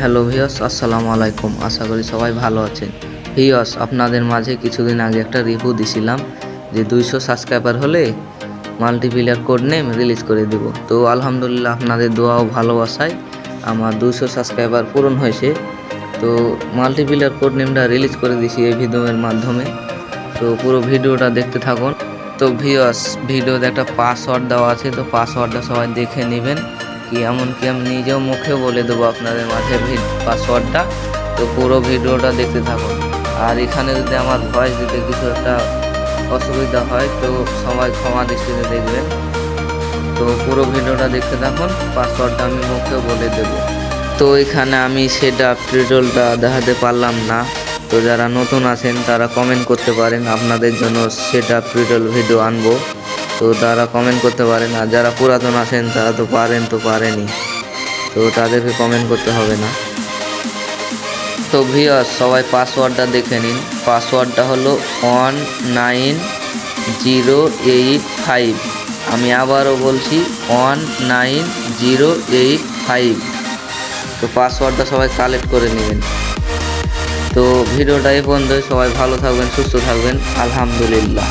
Hello ভিওস আসসালামু আলাইকুম। আশা করি সবাই ভালো আছেন। ভিওস আপনাদের মাঝে কিছুদিন আগে একটা রিভিউ দিছিলাম যে দুইশো সাবস্ক্রাইবার হলে মাল্টিপ্লেয়ার কোড নেম রিলিজ করে দেব। তো আলহামদুলিল্লাহ আপনাদের দোয়া ও ভালোবাসায় আমার দুইশো সাবস্ক্রাইবার পূরণ হয়েছে। তো মাল্টিপ্লেয়ার কোড নেমটা রিলিজ করে দিয়েছি এই ভিডিওর মাধ্যমে। তো পুরো ভিডিওটা দেখতে থাকুন। তো ভিওস ভিডিওতে একটা পাসওয়ার্ড দেওয়া আছে, তো পাসওয়ার্ডটা সবাই দেখে নেবেন। কি এমনকি আমি নিজেও মুখে বলে দেবো আপনাদের মাঝে পাসওয়ার্ডটা তো পুরো ভিডিওটা দেখতে থাকুন। আর এখানে যদি আমার ভয়েস দিতে কিছু একটা অসুবিধা হয়, তো সবাই ক্ষমা দৃষ্টিতে দেখবেন। তো পুরো ভিডিওটা দেখতে থাকুন পাসওয়ার্ডটা আমি মুখে বলে দেব। তো এখানে আমি সেটা ট্রিটলটা দেখাতে পারলাম না। তো যারা নতুন আছেন, তারা কমেন্ট করতে পারেন। আপনাদের জন্য সেটা ট্রিটল ভিডিও আনব। তো তারা কমেন্ট করতে পারেন আর যারা পুরাতন আছেন, তারা তো পারেন তো পারেনি। তো তাদেরকে কমেন্ট করতে হবে না। তো ভিওস সবাই পাসওয়ার্ডটা দেখে নিন। পাসওয়ার্ডটা হলো one nine zero eight five আমি আবারও বলছি one nine zero eight five তো পাসওয়ার্ডটা সবাই কালেক্ট করে নেবেন। তো ভিডিওটা এই পর্যন্ত সবাই ভালো থাকবেন, সুস্থ থাকবেন। আলহামদুলিল্লাহ।